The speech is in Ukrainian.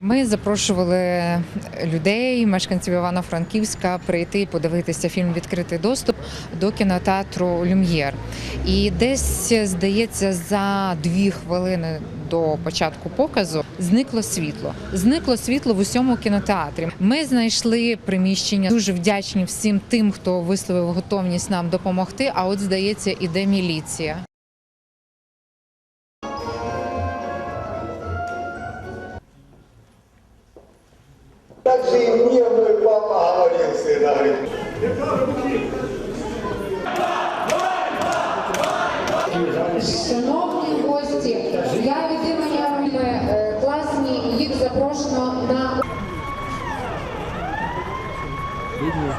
Ми запрошували людей, мешканців Івано-Франківська, прийти і подивитися фільм Відкритий доступ до кінотеатру Люм'єр. І десь, здається, за дві хвилини до початку показу зникло світло. Зникло світло в усьому кінотеатрі. Ми знайшли приміщення. Дуже вдячні всім тим, хто висловив готовність нам допомогти. А от здається, іде міліція. так же и мне мой папа говорил всегда, говорит. Шановні гості, я від імені армії е, класні, їх запрошено на Видно.